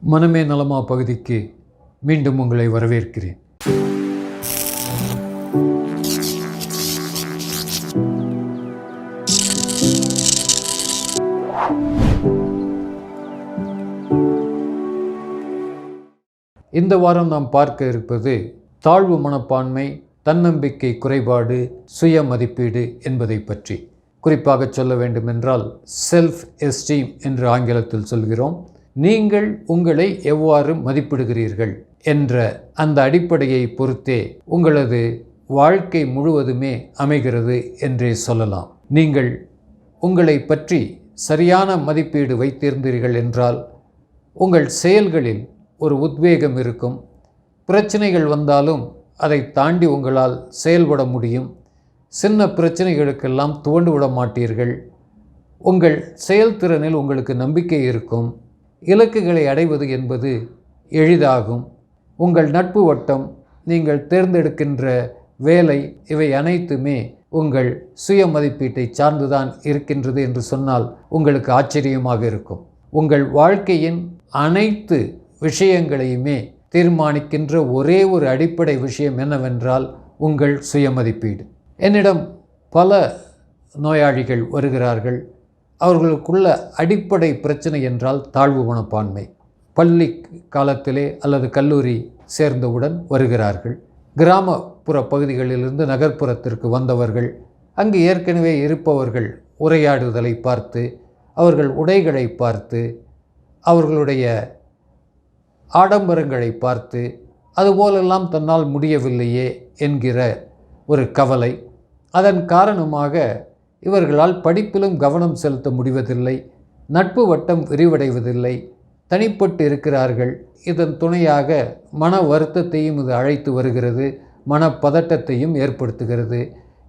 மனமே நலமா பகுதிக்கு மீண்டும் உங்களை வரவேற்கிறேன். இந்த வாரம் நாம் பார்க்க இருப்பது தாழ்வு மனப்பான்மை தன்னம்பிக்கை குறைபாடு சுய மதிப்பீடு என்பதை பற்றி. குறிப்பாக சொல்ல வேண்டுமென்றால் செல்ஃப் எஸ்டீம் என்று ஆங்கிலத்தில் சொல்கிறோம். நீங்கள் உங்களை எவ்வாறு மதிப்பிடுகிறீர்கள்? என்ற அந்த அடிப்படையை பொறுத்தே உங்களது வாழ்க்கை முழுவதுமே அமைகிறது என்றே சொல்லலாம். நீங்கள் உங்களை பற்றி சரியான மதிப்பீடு வைத்திருந்தீர்கள் என்றால் உங்கள் செயல்களில் ஒரு உத்வேகம் இருக்கும். பிரச்சனைகள் வந்தாலும் அதை தாண்டி உங்களால் செயல்பட முடியும். சின்ன பிரச்சனைகளுக்கெல்லாம் துவண்டு விட மாட்டீர்கள். உங்கள் செயல்திறனில் உங்களுக்கு நம்பிக்கை இருக்கும். இலக்குகளை அடைவது என்பது எளிதாகும். உங்கள் நட்பு வட்டம் நீங்கள் தேர்ந்தெடுக்கின்ற வேலை இவை அனைத்துமே உங்கள் சுய மதிப்பீட்டை சார்ந்துதான் இருக்கின்றது என்று சொன்னால் உங்களுக்கு ஆச்சரியமாக இருக்கும். உங்கள் வாழ்க்கையின் அனைத்து விஷயங்களையுமே தீர்மானிக்கின்ற ஒரே ஒரு அடிப்படை விஷயம் என்னவென்றால் உங்கள் சுய மதிப்பீடு என்னிடம் பல நோயாளிகள் வருகிறார்கள். அவர்களுக்குள்ள அடிப்படை பிரச்சனை என்றால் தாழ்வு மனப்பான்மை. பள்ளி காலத்திலே அல்லது கல்லூரி சேர்ந்தவுடன் வருகிறார்கள். கிராமப்புற பகுதிகளிலிருந்து நகர்ப்புறத்திற்கு வந்தவர்கள் அங்கு ஏற்கனவே இருப்பவர்கள் உரையாடுதலை பார்த்து அவர்கள் உடைகளை பார்த்து அவர்களுடைய ஆடம்பரங்களை பார்த்து அதுபோலெல்லாம் தன்னால் முடியவில்லையே என்கிற ஒரு கவலை. அதன் காரணமாக இவர்களால் படிப்பிலும் கவனம் செலுத்த முடிவதில்லை நட்பு வட்டம் விரிவடைவதில்லை தனிப்பட்டு இருக்கிறார்கள். இதன் துணையாக மன வருத்தத்தையும் இது அழைத்து வருகிறது மன பதட்டத்தையும் ஏற்படுத்துகிறது.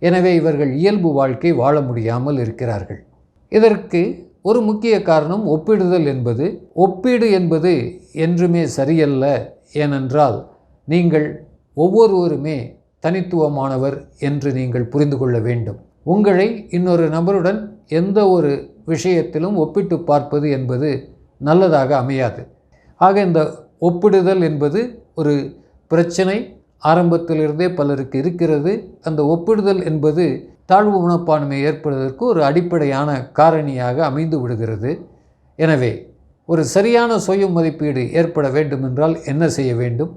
எனவே இவர்கள் இயல்பு வாழ்க்கை வாழ முடியாமல் இருக்கிறார்கள். இதற்கு ஒரு முக்கிய காரணம் ஒப்பிடுதல் என்பது. ஒப்பீடு என்பது என்றுமே சரியல்ல ஏனென்றால் நீங்கள் ஒவ்வொருவருமே தனித்துவமானவர் என்று நீங்கள் புரிந்து கொள்ள வேண்டும். உங்களை இன்னொரு நபருடன் எந்த ஒரு விஷயத்திலும் ஒப்பிட்டு பார்ப்பது என்பது நல்லதாக அமையாது. ஆக இந்த ஒப்பிடுதல் என்பது ஒரு பிரச்சனை ஆரம்பத்திலிருந்தே பலருக்கு இருக்கிறது. அந்த ஒப்பிடுதல் என்பது தாழ்வு மனப்பான்மை ஏற்படுவதற்கு ஒரு அடிப்படையான காரணியாக அமைந்து விடுகிறது. எனவே ஒரு சரியான சுய மதிப்பீடு ஏற்பட வேண்டுமென்றால் என்ன செய்ய வேண்டும்?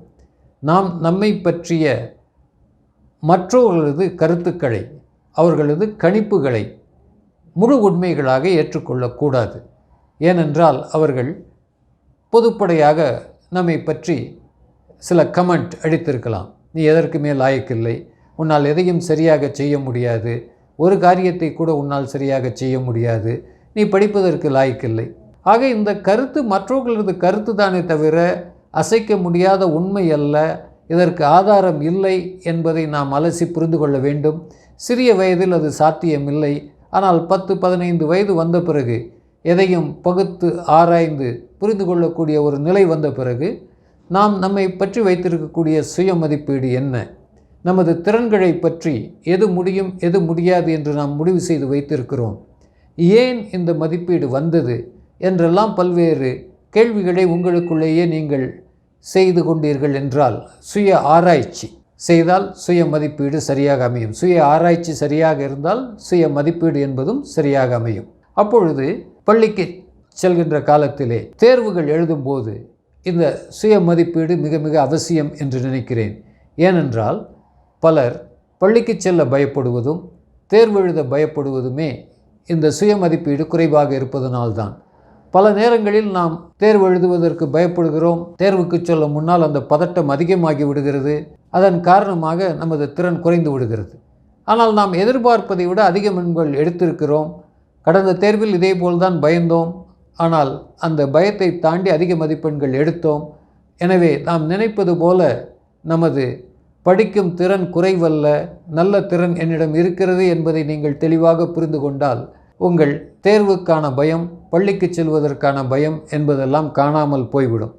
நாம் நம்மை பற்றிய மற்றவர்களது கருத்துக்களை அவர்களது கணிப்புகளை முழு உண்மைகளாக ஏற்றுக்கொள்ளக்கூடாது. ஏனென்றால் அவர்கள் பொதுப்படையாக நம்மை பற்றி சில கமெண்ட் அடித்திருக்கலாம் நீ எதற்குமே லாயக்கில்லை? உன்னால் எதையும் சரியாக செய்ய முடியாது. ஒரு காரியத்தை கூட உன்னால் சரியாக செய்ய முடியாது. நீ படிப்பதற்கு லாயக்கில்லை. ஆக இந்த கருத்து மற்றவர்களது கருத்து தானே தவிர அசைக்க முடியாத உண்மை அல்ல. இதற்கு ஆதாரம் இல்லை என்பதை நாம் அலசி புரிந்து கொள்ள வேண்டும். சிறிய வயதில் அது சாத்தியமில்லை. ஆனால் பத்து பதினைந்து வயது வந்த பிறகு எதையும் பகுத்து ஆராய்ந்து புரிந்து கொள்ளக்கூடிய ஒரு நிலை வந்த பிறகு நாம் நம்மை பற்றி வைத்திருக்கக்கூடிய சுய மதிப்பீடு என்ன? நமது திறன்களை பற்றி எது முடியும் எது முடியாது என்று நாம் முடிவு செய்து வைத்திருக்கிறோம். ஏன் இந்த மதிப்பீடு வந்தது? என்றெல்லாம் பல்வேறு கேள்விகளை உங்களுக்குள்ளேயே நீங்கள் செய்து கொண்டீர்கள் என்றால் சுய ஆராய்ச்சி. செய்தால் சுய மதிப்பீடு சரியாக அமையும். சுய ஆராய்ச்சி சரியாக இருந்தால் சுய மதிப்பீடு என்பதும் சரியாக அமையும். அப்பொழுது பள்ளிக்கு செல்கின்ற காலத்திலே தேர்வுகள் எழுதும்போது இந்த சுய மதிப்பீடு மிக மிக அவசியம் என்று நினைக்கிறேன். ஏனென்றால் பலர் பள்ளிக்கு செல்ல பயப்படுவதும் தேர்வு எழுத பயப்படுவதுமே இந்த சுய மதிப்பீடு குறைவாக இருப்பதனால்தான் பல நேரங்களில் நாம் தேர்வு எழுதுவதற்கு பயப்படுகிறோம். தேர்வுக்கு சொல்ல முன்னால் அந்த பதட்டம் அதிகமாகி விடுகிறது. அதன் காரணமாக நமது திறன் குறைந்து விடுகிறது. ஆனால் நாம் எதிர்பார்ப்பதை விட அதிக மண்கள் எடுத்திருக்கிறோம். கடந்த தேர்வில் இதேபோல்தான் பயந்தோம். ஆனால் அந்த பயத்தை தாண்டி அதிக மதிப்பெண்கள் எடுத்தோம். எனவே நாம் நினைப்பது போல நமது படிக்கும் திறன் குறைவல்ல நல்ல திறன் என்னிடம் இருக்கிறது என்பதை நீங்கள் தெளிவாக புரிந்து கொண்டால் உங்கள் தேர்வுக்கான பயம் பள்ளிக்கு செல்வதற்கான பயம் என்பதெல்லாம் காணாமல் போய்விடும்.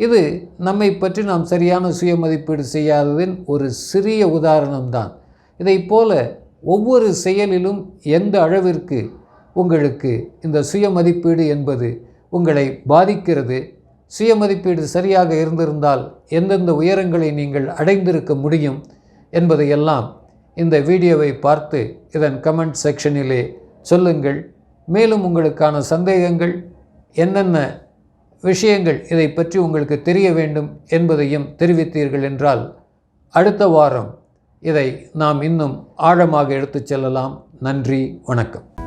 இது நம்மை பற்றி நாம் சரியான சுய மதிப்பீடு செய்யாததின் ஒரு சிறிய உதாரணம்தான். இதைப் போல ஒவ்வொரு செயலிலும் எந்த அளவிற்கு உங்களுக்கு இந்த சுய மதிப்பீடு என்பது உங்களை பாதிக்கிறது சுய மதிப்பீடு சரியாக இருந்திருந்தால் எந்தெந்த உயரங்களை நீங்கள் அடைந்திருக்க முடியும் என்பதையெல்லாம் இந்த வீடியோவை பார்த்து இதன் கமெண்ட் செக்ஷனிலே சொல்லுங்கள். மேலும் உங்களுக்கான சந்தேகங்கள் என்னென்ன விஷயங்கள் இதை பற்றி உங்களுக்கு தெரிய வேண்டும் என்பதையும் தெரிவித்தீர்கள் என்றால் அடுத்த வாரம் இதை நாம் இன்னும் ஆழமாக எடுத்துச் செல்லலாம். நன்றி வணக்கம்.